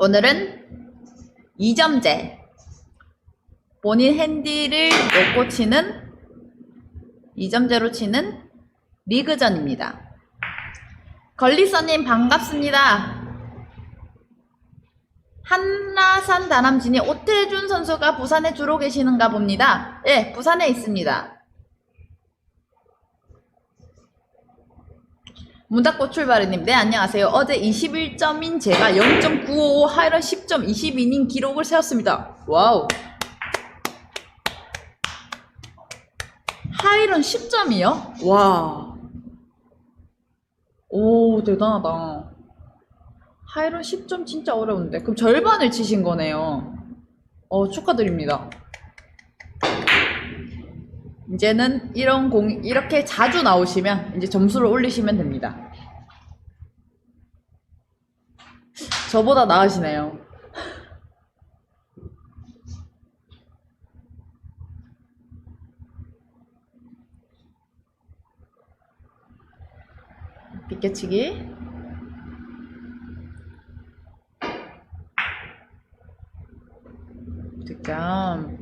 오늘은 2점제. 본인 핸디를 놓고 치는 2점제로 치는 리그전입니다. 걸리서님 반갑습니다. 한라산 다람쥐니 오태준 선수가 부산에 주로 계시는가 봅니다. 예, 부산에 있습니다. 문 닫고 출발해님, 네, 안녕하세요. 어제 21점인 제가 0.955 하이런 10.22인 기록을 세웠습니다. 와우. 하이런 10점이요? 와. 오, 대단하다. 하이런 10점 진짜 어려운데. 그럼 절반을 치신 거네요. 어, 축하드립니다. 이제는 이런 공, 이렇게 자주 나오시면 이제 점수를 올리시면 됩니다. 저보다 나으시네요. 비껴치기. 득점.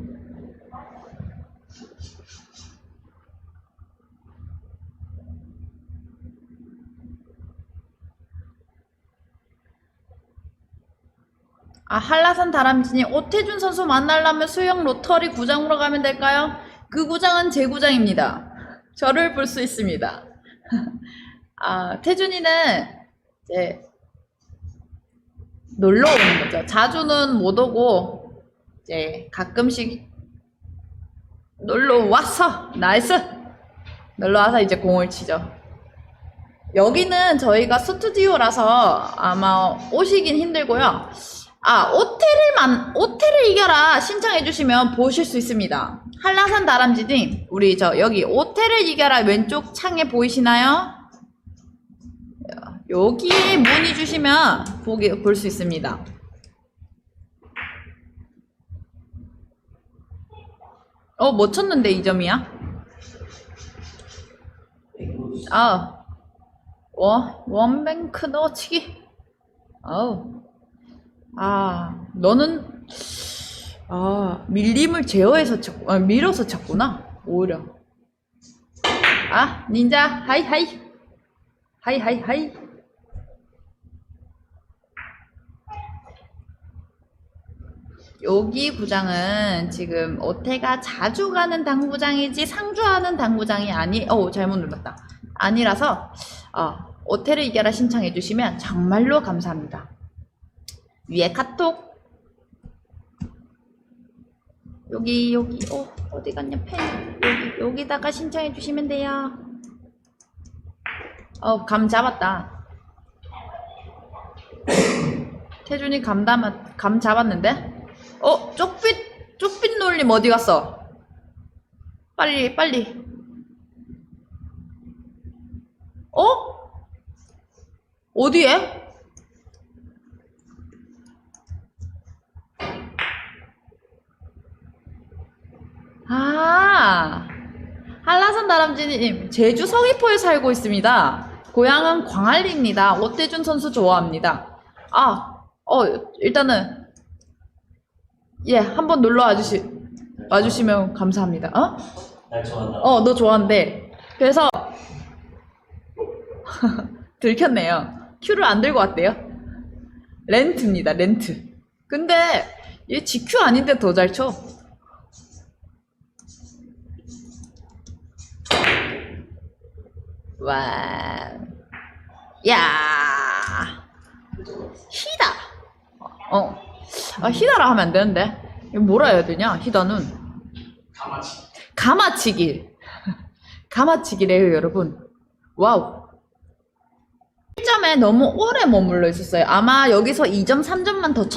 아, 한라산 다람쥐니 오태준 선수 만나려면 수영 로터리 구장으로 가면 될까요? 그 구장은 제 구장입니다. 저를 볼 수 있습니다. 아, 태준이는 이제 놀러 오는 거죠. 자주는 못 오고 이제 가끔씩 놀러 와서 나이스 놀러 와서 이제 공을 치죠. 여기는 저희가 스튜디오라서 아마 오시긴 힘들고요. 아, 오태를만, 오태를 이겨라 신청해 주시면 보실 수 있습니다. 한라산 다람쥐님, 우리 저 여기 오태를 이겨라 왼쪽 창에 보이시나요? 여기에 문의 주시면 보기, 볼 수 있습니다. 어, 뭐 쳤는데 이 점이야? 아, 원, 원뱅크 넣어치기. 아우. 아, 너는, 아, 밀림을 제어해서 쳤, 아, 밀어서 쳤구나. 오히려. 아, 닌자, 하이, 하이. 하이, 하이, 하이. 여기 구장은 지금 오태가 자주 가는 당구장이지 상주하는 당구장이 아니, 어 잘못 눌렀다. 아니라서, 어, 오태를 이겨라 신청해 주시면 정말로 감사합니다. 위에 카톡. 여기, 여기, 어, 어디 갔냐, 펜. 여기, 여기다가 신청해 주시면 돼요. 어, 감 잡았다. 태준이 감 담았, 감 잡았는데? 어, 쪽빛, 쪽빛 놀림 어디 갔어? 빨리, 빨리. 어? 어디에? 아, 한라산 다람쥐님, 제주 서귀포에 살고 있습니다. 고향은 광안리입니다. 오태준 선수 좋아합니다. 아, 어, 일단은, 예, 한번 놀러 와주시, 와주시면 감사합니다. 어? 날 좋아한다. 어, 너 좋아한대. 그래서, 들켰네요. 큐를 안 들고 왔대요. 렌트입니다, 렌트. 근데, 얘 GQ 아닌데 더 잘 쳐. 와, 야, 히다. 어, 아, 히다라 하면 안 되는데. 뭐라 해야 되냐, 히다는. 가마치. 가마치기. 가마치기래요, 여러분. 와우. 1점에 너무 오래 머물러 있었어요. 아마 여기서 2점, 3점만 더